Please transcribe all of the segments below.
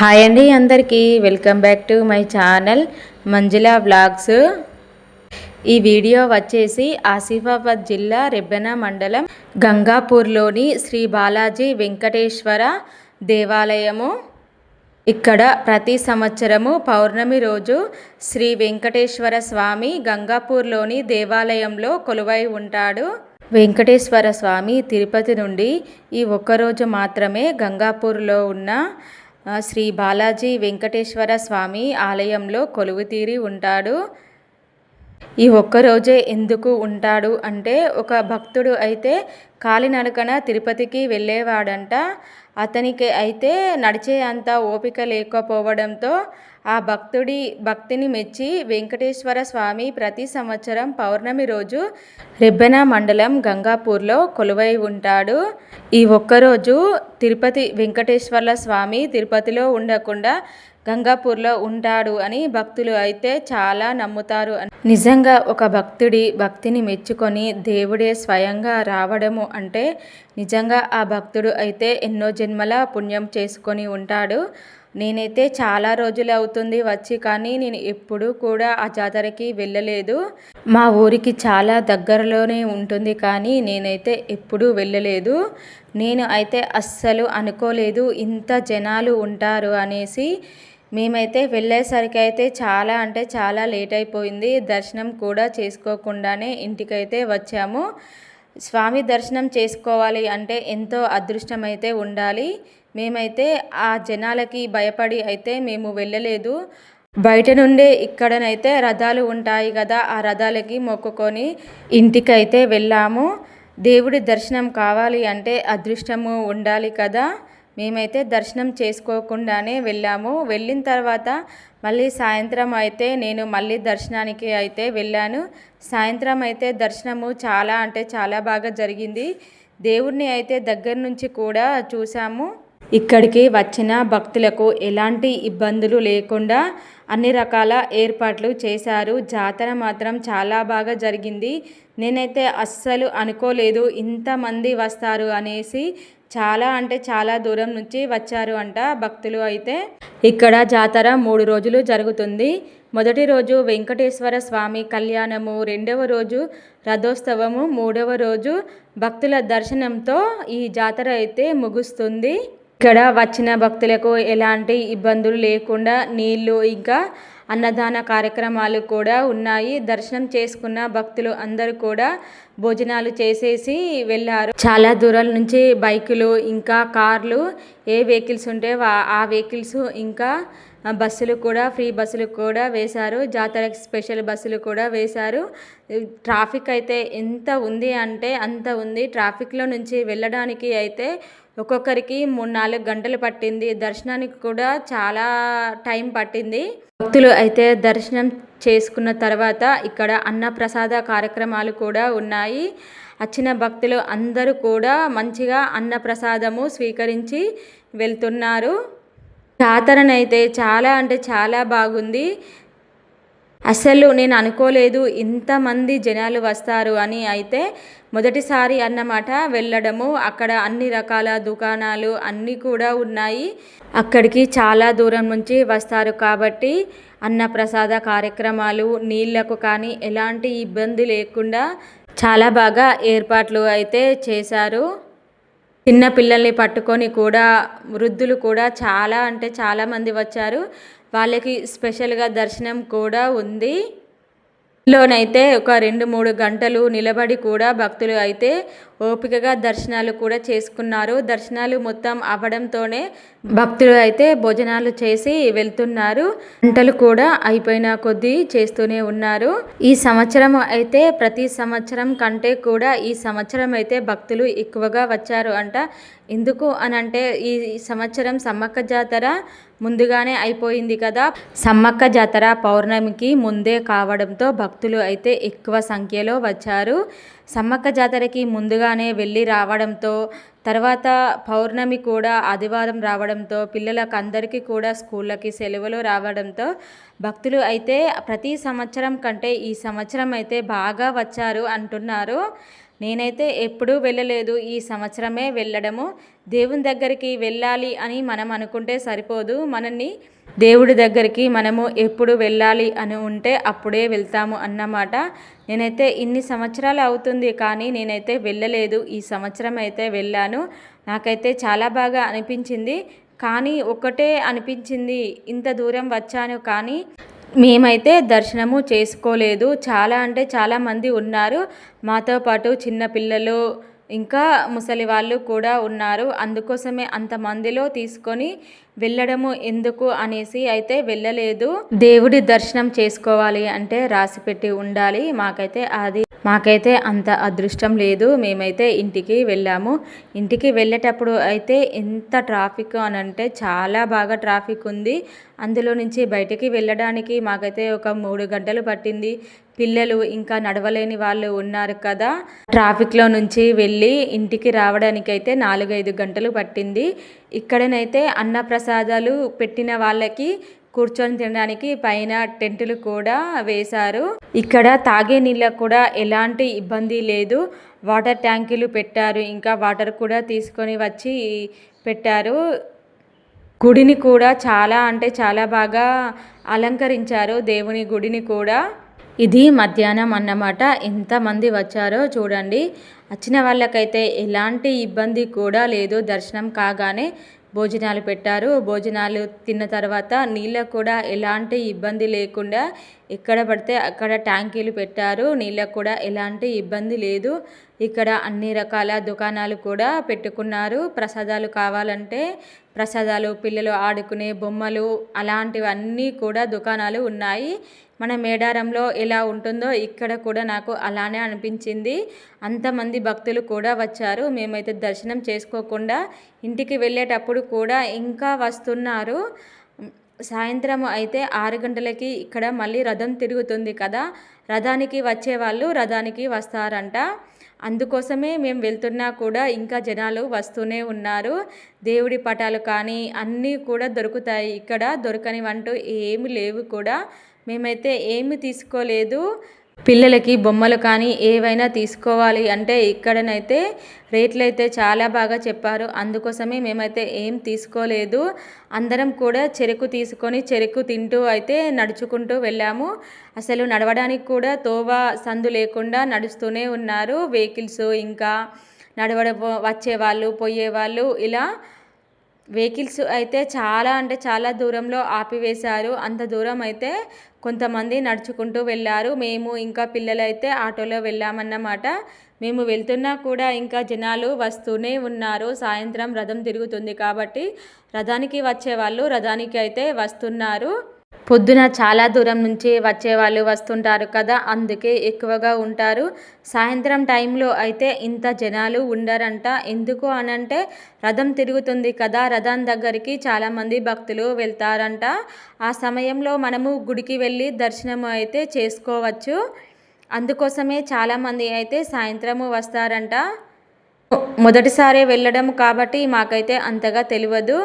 Hi అండి అందరికీ. Welcome back to my channel Manjula blogs ఈ వీడియో వచ్చేసి ఆసిఫాబాద్ జిల్లా రెబ్బెన మండలం గంగాపూర్లోని శ్రీ బాలాజీ వెంకటేశ్వర దేవాలయము. ఇక్కడ ప్రతి సంవత్సరము పౌర్ణమి రోజు శ్రీ వెంకటేశ్వర స్వామి గంగాపూర్లోని దేవాలయంలో కొలువై ఉంటాడు. వెంకటేశ్వర స్వామి తిరుపతి నుండి ఈ ఒక్కరోజు మాత్రమే గంగాపూర్లో ఉన్న శ్రీ బాలాజీ వెంకటేశ్వర స్వామి ఆలయంలో కొలువుతీరి ఉంటాడు. ఈ ఒక్కరోజే ఎందుకు ఉంటాడు అంటే ఒక భక్తుడు అయితే కాలినడకన తిరుపతికి వెళ్ళేవాడంట. అతనికి అయితే నడిచే అంత ఓపిక లేకపోవడంతో ఆ భక్తుడి భక్తిని మెచ్చి వెంకటేశ్వర స్వామి ప్రతి సంవత్సరం పౌర్ణమి రోజు రెబ్బెన మండలం గంగాపూర్లో కొలువై ఉంటాడు. ఈ ఒక్కరోజు తిరుపతి వెంకటేశ్వర్ల స్వామి తిరుపతిలో ఉండకుండా గంగాపూర్లో ఉంటాడు అని భక్తులు అయితే చాలా నమ్ముతారు. నిజంగా ఒక భక్తుడి భక్తిని మెచ్చుకొని దేవుడే స్వయంగా రావడము అంటే నిజంగా ఆ భక్తుడు అయితే ఎన్నో జన్మల పుణ్యం చేసుకొని ఉంటాడు. నేనైతే చాలా రోజులు అవుతుంది వచ్చి కానీ నేను ఎప్పుడూ కూడా ఆ జాతరకి వెళ్ళలేదు. మా ఊరికి చాలా దగ్గరలోనే ఉంటుంది కానీ నేనైతే ఎప్పుడూ వెళ్ళలేదు. నేను అయితే అస్సలు అనుకోలేదు ఇంత జనాలు ఉంటారు అనేసి. మేమైతే వెళ్ళేసరికి అయితే చాలా అంటే చాలా లేట్ అయిపోయింది. దర్శనం కూడా చేసుకోకుండానే ఇంటికైతే వచ్చాము. స్వామి దర్శనం చేసుకోవాలి అంటే ఎంతో అదృష్టం అయితే ఉండాలి. మేమైతే ఆ జనాలకి భయపడి అయితే మేము వెళ్ళలేదు. బయట నుండే ఇక్కడనైతే రథాలు ఉంటాయి కదా ఆ రథాలకి మొక్కుకొని ఇంటికైతే వెళ్ళాము. దేవుడి దర్శనం కావాలి అంటే అదృష్టము ఉండాలి కదా. మేమైతే దర్శనం చేసుకోకుండానే వెళ్ళాము. వెళ్ళిన తర్వాత మళ్ళీ సాయంత్రం అయితే నేను మళ్ళీ దర్శనానికి అయితే వెళ్ళాను. సాయంత్రం అయితే దర్శనము చాలా అంటే చాలా బాగా జరిగింది. దేవుడిని అయితే దగ్గర నుంచి కూడా చూసాము. ఇక్కడికి వచ్చిన భక్తులకు ఎలాంటి ఇబ్బందులు లేకుండా అన్ని రకాల ఏర్పాట్లు చేశారు. జాతర మాత్రం చాలా బాగా జరిగింది. నేనైతే అస్సలు అనుకోలేదు ఇంతమంది వస్తారు అనేసి చాలా అంటే చాలా దూరం నుంచి వచ్చారు అంట భక్తులు అయితే. ఇక్కడ జాతర మూడు రోజులు జరుగుతుంది. మొదటి రోజు వెంకటేశ్వర స్వామి కళ్యాణము రెండవ రోజు రథోత్సవము మూడవ రోజు భక్తుల దర్శనంతో ఈ జాతర అయితే ముగుస్తుంది. ఇక్కడ వచ్చిన భక్తులకు ఎలాంటి ఇబ్బందులు లేకుండా నీళ్ళు ఇంకా అన్నదాన కార్యక్రమాలు కూడా ఉన్నాయి. దర్శనం చేసుకున్న భక్తులు అందరూ కూడా భోజనాలు చేసేసి వెళ్ళారు. చాలా దూరాల నుంచి బైకులు ఇంకా కార్లు ఏ వెహికల్స్ ఉంటే ఆ వెహికల్స్ ఇంకా బస్సులు కూడా ఫ్రీ బస్సులు కూడా వేశారు. జాతరకి స్పెషల్ బస్సులు కూడా వేశారు. ట్రాఫిక్ అయితే ఎంత ఉంది అంటే అంత ఉంది. ట్రాఫిక్లో నుంచి వెళ్ళడానికి అయితే ఒక్కొక్కరికి మూడు నాలుగు గంటలు పట్టింది. దర్శనానికి కూడా చాలా టైం పట్టింది. భక్తులు అయితే దర్శనం చేసుకున్న తర్వాత ఇక్కడ అన్నప్రసాద కార్యక్రమాలు కూడా ఉన్నాయి. వచ్చిన భక్తులు అందరూ కూడా మంచిగా అన్నప్రసాదము స్వీకరించి వెళ్తున్నారు. జాతరనైతే చాలా అంటే చాలా బాగుంది. అసలు నేను అనుకోలేదు ఇంతమంది జనాలు వస్తారు అని అయితే మొదటిసారి అన్నమాట వెళ్ళడము. అక్కడ అన్ని రకాల దుకాణాలు అన్నీ కూడా ఉన్నాయి. అక్కడికి చాలా దూరం నుంచి వస్తారు కాబట్టి అన్నప్రసాద కార్యక్రమాలు నీళ్ళకు కానీ ఎలాంటి ఇబ్బంది లేకుండా చాలా బాగా ఏర్పాట్లు అయితే చేశారు. చిన్న పిల్లల్ని పట్టుకొని కూడా వృద్ధులు కూడా చాలా అంటే చాలామంది వచ్చారు. వాళ్ళకి స్పెషల్గా దర్శనం కూడా ఉంది. లోనైతే ఒక రెండు మూడు గంటలు నిలబడి కూడా భక్తులు అయితే ఓపికగా దర్శనాలు కూడా చేసుకున్నారు. దర్శనాలు మొత్తం అవ్వడంతోనే భక్తులు అయితే భోజనాలు చేసి వెళ్తున్నారు. గంటలు కూడా అయిపోయిన కొద్దీ చేస్తూనే ఉన్నారు. ఈ సంవత్సరం అయితే ప్రతి సంవత్సరం కంటే కూడా ఈ సంవత్సరం అయితే భక్తులు ఎక్కువగా వచ్చారు అంట. ఎందుకు అని అంటే ఈ సంవత్సరం సమ్మక్క జాతర ముందుగానే అయిపోయింది కదా. సమ్మక్క జాతర పౌర్ణమికి ముందే కావడంతో భక్తులు అయితే ఎక్కువ సంఖ్యలో వచ్చారు. సమ్మక్క జాతరకి ముందుగానే వెళ్ళి రావడంతో తర్వాత పౌర్ణమి కూడా ఆదివారం రావడంతో పిల్లలకు అందరికీ కూడా స్కూళ్ళకి సెలవులు రావడంతో భక్తులు అయితే ప్రతి సంవత్సరం కంటే ఈ సంవత్సరం అయితే బాగా వచ్చారు అంటున్నారు. నేనైతే ఎప్పుడూ వెళ్ళలేదు ఈ సంవత్సరమే వెళ్ళడము. దేవుని దగ్గరికి వెళ్ళాలి అని మనం అనుకుంటే సరిపోదు. మనల్ని దేవుడి దగ్గరికి మనము ఎప్పుడు వెళ్ళాలి అని ఉంటే అప్పుడే వెళ్తాము అన్నమాట. నేనైతే ఇన్ని సంవత్సరాలు అవుతుంది కానీ నేనైతే వెళ్ళలేదు. ఈ సంవత్సరం అయితే వెళ్ళాను. నాకైతే చాలా బాగా అనిపించింది. కానీ ఒకటే అనిపించింది. ఇంత దూరం వచ్చాను కానీ మేమైతే దర్శనము చేసుకోలేదు. చాలా అంటే చాలా మంది ఉన్నారు. మాతో పాటు చిన్నపిల్లలు ఇంకా ముసలి వాళ్ళు కూడా ఉన్నారు. అందుకోసమే అంతమందిలో తీసుకొని వెళ్ళడము ఎందుకు అనేసి అయితే వెళ్ళలేదు. దేవుడి దర్శనం చేసుకోవాలి అంటే రాసి పెట్టి ఉండాలి. మాకైతే అది మాకైతే అంత అదృష్టం లేదు. మేమైతే ఇంటికి వెళ్ళాము. ఇంటికి వెళ్ళేటప్పుడు అయితే ఎంత ట్రాఫిక్ అని అంటే చాలా బాగా ట్రాఫిక్ ఉంది. అందులో నుంచి బయటికి వెళ్ళడానికి మాకైతే ఒక మూడు గంటలు పట్టింది. పిల్లలు ఇంకా నడవలేని వాళ్ళు ఉన్నారు కదా. ట్రాఫిక్లో నుంచి వెళ్ళి ఇంటికి రావడానికైతే నాలుగైదు గంటలు పట్టింది. ఇక్కడనైతే ప్రసాదాలు పెట్టిన వాళ్ళకి కూర్చొని తినడానికి పైన టెంటులు కూడా వేశారు. ఇక్కడ తాగే నీళ్ళకు కూడా ఎలాంటి ఇబ్బంది లేదు. వాటర్ ట్యాంకులు పెట్టారు. ఇంకా వాటర్ కూడా తీసుకొని వచ్చి పెట్టారు. గుడిని కూడా చాలా అంటే చాలా బాగా అలంకరించారు దేవుని గుడిని కూడా. ఇది మధ్యాహ్నం అన్నమాట. ఎంతమంది వచ్చారో చూడండి. వచ్చిన వాళ్ళకైతే ఎలాంటి ఇబ్బంది కూడా లేదు. దర్శనం కాగానే భోజనాలు పెట్టారు. భోజనాలు తిన్న తర్వాత నీళ్ళకు కూడా ఎలాంటి ఇబ్బంది లేకుండా ఎక్కడ పడితే అక్కడ ట్యాంకీలు పెట్టారు. నీళ్ళకు కూడా ఎలాంటి ఇబ్బంది లేదు. ఇక్కడ అన్ని రకాల దుకాణాలు కూడా పెట్టుకున్నారు. ప్రసాదాలు కావాలంటే ప్రసాదాలు పిల్లలు ఆడుకునే బొమ్మలు అలాంటివన్నీ కూడా దుకాణాలు ఉన్నాయి. మన మేడారంలో ఎలా ఉంటుందో ఇక్కడ కూడా నాకు అలానే అనిపించింది. అంతమంది భక్తులు కూడా వచ్చారు. మేమైతే దర్శనం చేసుకోకుండా ఇంటికి వెళ్ళేటప్పుడు కూడా ఇంకా వస్తున్నారు. సాయంత్రం అయితే ఆరు గంటలకి ఇక్కడ మళ్ళీ రథం తిరుగుతుంది కదా. రథానికి వచ్చే వాళ్ళు రథానికి వస్తారంట. అందుకోసమే మేము వెళ్తున్నా కూడా ఇంకా జనాలు వస్తూనే ఉన్నారు. దేవుడి పటాలు కానీ అన్నీ కూడా దొరుకుతాయి. ఇక్కడ దొరకనివంటూ ఏమి లేవు కూడా. మేమైతే ఏమి తీసుకోలేదు. పిల్లలకి బొమ్మలు కానీ ఏవైనా తీసుకోవాలి అంటే ఇక్కడనైతే రేట్లు అయితే చాలా బాగా చెప్పారు. అందుకోసమే మేమైతే ఏం తీసుకోలేదు. అందరం కూడా చెరుకు తీసుకొని చెరుకు తింటూ అయితే నడుచుకుంటూ వెళ్ళాము. అసలు నడవడానికి కూడా తోవ సందు లేకుండా నడుస్తూనే ఉన్నారు. వెహికల్స్ ఇంకా నడవడం వచ్చేవాళ్ళు పోయేవాళ్ళు ఇలా వెహికల్స్ అయితే చాలా అంటే చాలా దూరంలో ఆపివేశారు. అంత దూరం అయితే కొంతమంది నడుచుకుంటూ వెళ్ళారు. మేము ఇంకా పిల్లలైతే ఆటోలో వెళ్ళామన్నమాట. మేము వెళ్తున్నా కూడా ఇంకా జనాలు వస్తూనే ఉన్నారు. సాయంత్రం రథం తిరుగుతుంది కాబట్టి రథానికి వచ్చే వాళ్ళు రథానికి అయితే వస్తున్నారు. పొద్దున చాలా దూరం నుంచి వచ్చే వాళ్ళు వస్తుంటారు కదా అందుకే ఎక్కువగా ఉంటారు. సాయంత్రం టైంలో అయితే ఇంత జనాలు ఉండరంట. ఎందుకు అనంటే రథం తిరుగుతుంది కదా రథం దగ్గరికి చాలామంది భక్తులు వెళ్తారంట. ఆ సమయంలో మనము గుడికి వెళ్ళి దర్శనం అయితే చేసుకోవచ్చు. అందుకోసమే చాలామంది అయితే సాయంత్రము వస్తారంట. మొదటిసారి వెళ్ళడం కాబట్టి మాకైతే అంతగా తెలియదు.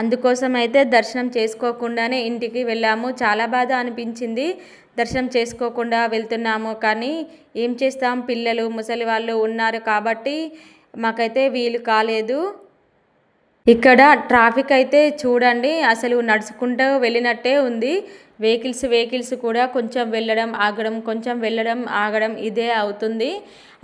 అందుకోసం అయితే దర్శనం చేసుకోకుండానే ఇంటికి వెళ్ళాము. చాలా బాధ అనిపించింది. దర్శనం చేసుకోకుండా వెళ్తున్నాము. కానీ ఏం చేస్తాం? పిల్లలు ముసలి వాళ్ళు ఉన్నారు కాబట్టి మాకైతే వీలు కాలేదు. ఇక్కడ ట్రాఫిక్ అయితే చూడండి. అసలు నడుచుకుంటూ వెళ్ళినట్టే ఉంది. వెహికల్స్ వెహికల్స్ కూడా కొంచెం వెళ్ళడం ఆగడం కొంచెం వెళ్ళడం ఆగడం ఇదే అవుతుంది.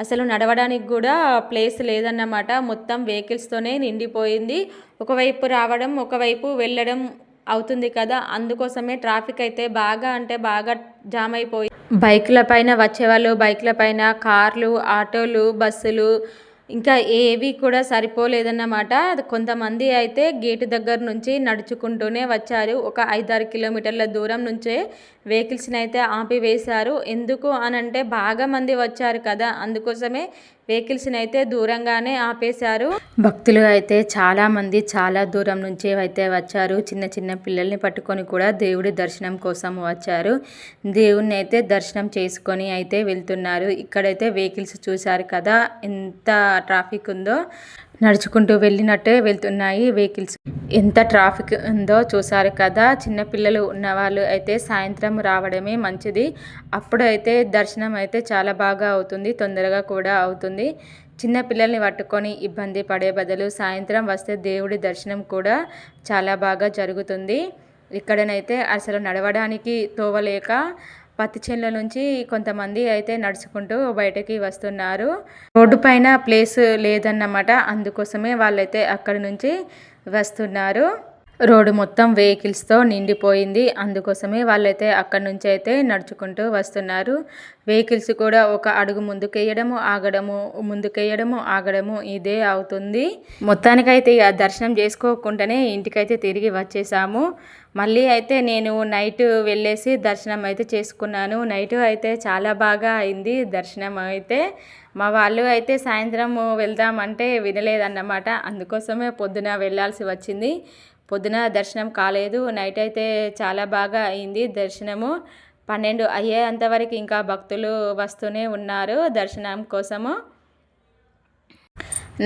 అసలు నడవడానికి కూడా ప్లేస్ లేదన్నమాట. మొత్తం వెహికల్స్తోనే నిండిపోయింది. ఒకవైపు రావడం ఒకవైపు వెళ్ళడం అవుతుంది కదా. అందుకోసమే ట్రాఫిక్ అయితే బాగా అంటే బాగా జామ్ అయిపోయి బైకుల పైన వచ్చేవాళ్ళు బైకుల పైన కార్లు ఆటోలు బస్సులు ఇంకా ఏవి కూడా సరిపోలేదన్నమాట కొంతమంది అయితే గేటు దగ్గర నుంచి నడుచుకుంటూనే వచ్చారు. ఒక ఐదారు కిలోమీటర్ల దూరం నుంచే వెహికల్స్ని అయితే ఆపివేశారు. ఎందుకు అనంటే బాగా మంది వచ్చారు కదా. అందుకోసమే వెహికల్స్ని అయితే దూరంగానే ఆపేశారు. భక్తులు అయితే చాలా మంది చాలా దూరం నుంచి అయితే వచ్చారు. చిన్న చిన్న పిల్లల్ని పట్టుకొని కూడా దేవుడి దర్శనం కోసం వచ్చారు. దేవుణ్ణి అయితే దర్శనం చేసుకొని అయితే వెళ్తున్నారు. ఇక్కడైతే వెహికల్స్ చూశారు కదా ఎంత ట్రాఫిక్ ఉందో. నడుచుకుంటూ వెళ్ళినట్టే వెళ్తున్నాయి వెహికల్స్. ఎంత ట్రాఫిక్ ఉందో చూసారు కదా. చిన్నపిల్లలు ఉన్నవాళ్ళు అయితే సాయంత్రం రావడమే మంచిది. అప్పుడైతే దర్శనం అయితే చాలా బాగా అవుతుంది తొందరగా కూడా అవుతుంది. చిన్నపిల్లల్ని పట్టుకొని ఇబ్బంది పడే బదులు సాయంత్రం వస్తే దేవుడి దర్శనం కూడా చాలా బాగా జరుగుతుంది. ఇక్కడనైతే అసలు నడవడానికి తోవలేక పత్తి చేనుల నుంచి కొంతమంది అయితే నడుచుకుంటూ బయటకి వస్తున్నారు. రోడ్డు పైన ప్లేస్ లేదన్నమాట. అందుకోసమే వాళ్ళైతే అక్కడి నుంచి వస్తున్నారు. రోడ్డు మొత్తం వెహికల్స్తో నిండిపోయింది. అందుకోసమే వాళ్ళైతే అక్కడి నుంచి అయితే నడుచుకుంటూ వస్తున్నారు. వెహికల్స్ కూడా ఒక అడుగు ముందుకేయడము ఆగడము ముందుకేయడము ఆగడము ఇదే అవుతుంది. మొత్తానికైతే ఇక దర్శనం చేసుకోకుండానే ఇంటికైతే తిరిగి వచ్చేసాము. మళ్ళీ అయితే నేను నైట్ వెళ్ళేసి దర్శనం అయితే చేసుకున్నాను. నైట్ అయితే చాలా బాగా అయింది దర్శనం అయితే. మా వాళ్ళు అయితే సాయంత్రం వెళ్దామంటే వినలేదన్నమాట. అందుకోసమే పొద్దున వెళ్ళాల్సి వచ్చింది. పొద్దున దర్శనం కాలేదు. నైట్ అయితే చాలా బాగా అయింది దర్శనము. పన్నెండు అయ్యేంతవరకు ఇంకా భక్తులు వస్తూనే ఉన్నారు దర్శనం కోసము.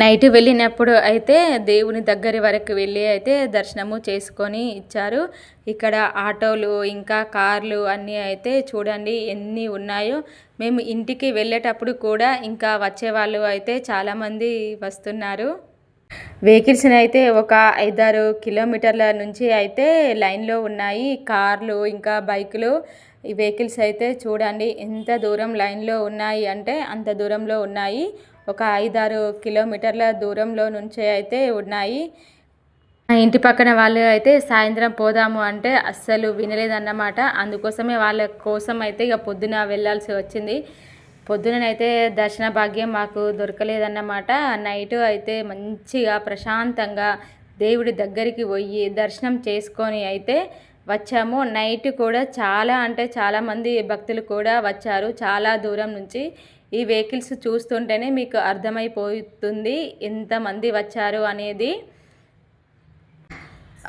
నైట్ వెళ్ళినప్పుడు అయితే దేవుని దగ్గర వరకు వెళ్ళి అయితే దర్శనము చేసుకొని ఇచ్చారు. ఇక్కడ ఆటోలు ఇంకా కార్లు అన్నీ అయితే చూడండి ఎన్ని ఉన్నాయో. మేము ఇంటికి వెళ్ళేటప్పుడు కూడా ఇంకా వచ్చేవాళ్ళు అయితే చాలామంది వస్తున్నారు. వెహికల్స్ని అయితే ఒక ఐదారు కిలోమీటర్ల నుంచి అయితే లైన్లో ఉన్నాయి. కార్లు ఇంకా బైకులు ఈ వెహికల్స్ అయితే చూడండి ఎంత దూరం లైన్లో ఉన్నాయి అంటే అంత దూరంలో ఉన్నాయి. ఒక ఐదారు కిలోమీటర్ల దూరంలో నుంచే అయితే ఉన్నాయి. ఇంటి పక్కన వాళ్ళు అయితే సాయంత్రం పోదాము అంటే అస్సలు వినలేదన్నమాట. అందుకోసమే వాళ్ళ కోసం అయితే ఇక పొద్దున వెళ్ళాల్సి వచ్చింది. పొద్దుననైతే దర్శన భాగ్యం మాకు దొరకలేదన్నమాట. నైట్ అయితే మంచిగా ప్రశాంతంగా దేవుడి దగ్గరికి పోయి దర్శనం చేసుకొని అయితే వచ్చాము. నైట్ కూడా చాలా అంటే చాలామంది భక్తులు కూడా వచ్చారు. చాలా దూరం నుంచి ఈ వెహికల్స్ చూస్తుంటేనే మీకు అర్థమైపోతుంది ఎంతమంది వచ్చారు అనేది.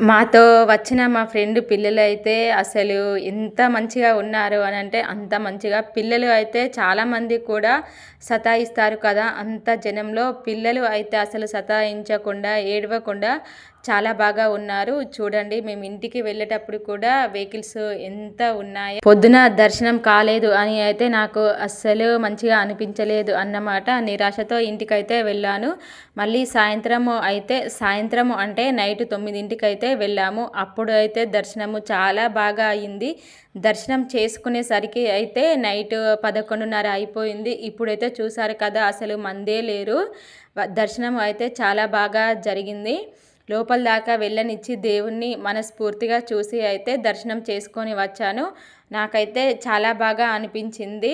మాతో వచ్చిన మా ఫ్రెండ్ పిల్లలు అయితే అసలు ఎంత మంచిగా ఉన్నారు అని అంటే అంత మంచిగా. పిల్లలు అయితే చాలామంది కూడా సతాయిస్తారు కదా అంత జనంలో పిల్లలు అయితే అసలు సతాయించకుండా ఏడవకుండా చాలా బాగా ఉన్నారు. చూడండి మేము ఇంటికి వెళ్ళేటప్పుడు కూడా వెహికల్స్ ఎంత ఉన్నాయి. పొద్దున దర్శనం కాలేదు అని అయితే నాకు అస్సలు మంచిగా అనిపించలేదు అన్నమాట. నిరాశతో ఇంటికైతే వెళ్ళాను. మళ్ళీ సాయంత్రము అయితే సాయంత్రము అంటే నైట్ తొమ్మిదింటికి అయితే వెళ్ళాము. అప్పుడు అయితే దర్శనము చాలా బాగా అయింది. దర్శనం చేసుకునేసరికి అయితే నైట్ పదకొండున్నర అయిపోయింది. ఇప్పుడైతే చూసారు కదా అసలు మందే లేరు. దర్శనం అయితే చాలా బాగా జరిగింది. లోపల దాకా వెళ్ళనిచ్చి దేవుణ్ణి మనస్ఫూర్తిగా చూసి అయితే దర్శనం చేసుకొని వచ్చాను. నాకైతే చాలా బాగా అనిపించింది.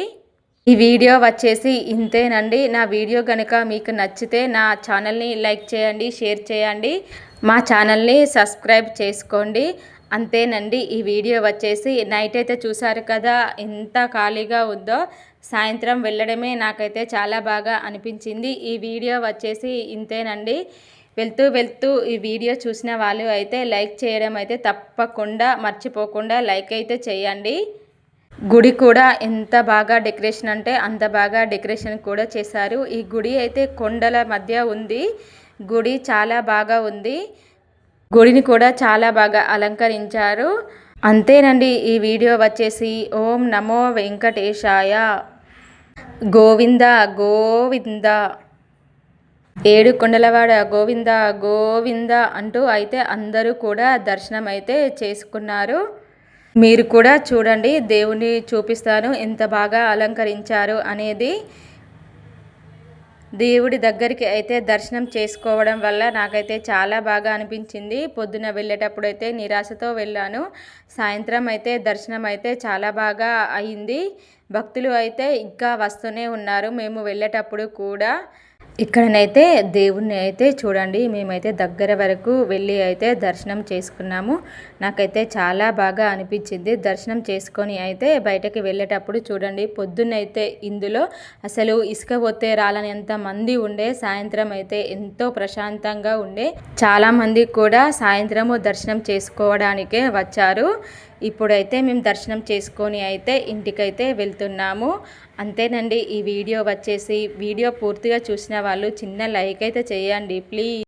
ఈ వీడియో వచ్చేసి ఇంతేనండి. నా వీడియో కనుక మీకు నచ్చితే నా ఛానల్ని లైక్ చేయండి షేర్ చేయండి. మా ఛానల్ని సబ్స్క్రైబ్ చేసుకోండి. అంతేనండి. ఈ వీడియో వచ్చేసి నైట్ అయితే చూసారు కదా ఎంత ఖాళీగా ఉందో. సాయంత్రం వెళ్ళడమే నాకైతే చాలా బాగా అనిపించింది. ఈ వీడియో వచ్చేసి ఇంతేనండి. వెళ్తూ వెళ్తూ ఈ వీడియో చూసిన వాళ్ళు అయితే లైక్ చేయడం అయితే తప్పకుండా మర్చిపోకుండా లైక్ అయితే చేయండి. గుడి కూడా ఎంత బాగా డెకరేషన్ అంటే అంత బాగా డెకరేషన్ కూడా చేశారు. ఈ గుడి అయితే కొండల మధ్య ఉంది. గుడి చాలా బాగా ఉంది. గుడిని కూడా చాలా బాగా అలంకరించారు. అంతేనండి ఈ వీడియో వచ్చేసి ఓం నమో వెంకటేశాయ. గోవింద గోవింద. ఏడు కొండలవాడ గోవింద గోవింద అంటూ అయితే అందరూ కూడా దర్శనం అయితే చేసుకున్నారు. మీరు కూడా చూడండి దేవుని చూపిస్తాను ఎంత బాగా అలంకరించారు అనేది. దేవుడి దగ్గరికి అయితే దర్శనం చేసుకోవడం వల్ల నాకైతే చాలా బాగా అనిపించింది. పొద్దున వెళ్ళేటప్పుడు అయితే నిరాశతో వెళ్ళాను. సాయంత్రం అయితే దర్శనం అయితే చాలా బాగా అయింది. భక్తులు అయితే ఇంకా వస్తూనే ఉన్నారు. మేము వెళ్ళేటప్పుడు కూడా ఇక్కడనైతే దేవుణ్ణి అయితే చూడండి. మేమైతే దగ్గర వరకు వెళ్ళి అయితే దర్శనం చేసుకున్నాము. నాకైతే చాలా బాగా అనిపించింది. దర్శనం చేసుకొని అయితే బయటకి వెళ్ళేటప్పుడు చూడండి పొద్దున్నైతే ఇందులో అసలు ఇసుక పోతే రాలనేంత మంది ఉండే సాయంత్రం అయితే ఎంతో ప్రశాంతంగా ఉండే. చాలామంది కూడా సాయంత్రము దర్శనం చేసుకోవడానికే వచ్చారు. ఇప్పుడైతే మేము దర్శనం చేసుకొని అయితే ఇంటికైతే వెళ్తున్నాము. అంతేనండి ఈ వీడియో వచ్చేసి వీడియో పూర్తిగా చూసిన వాళ్ళు చిన్న లైక్ అయితే చేయండి ప్లీజ్.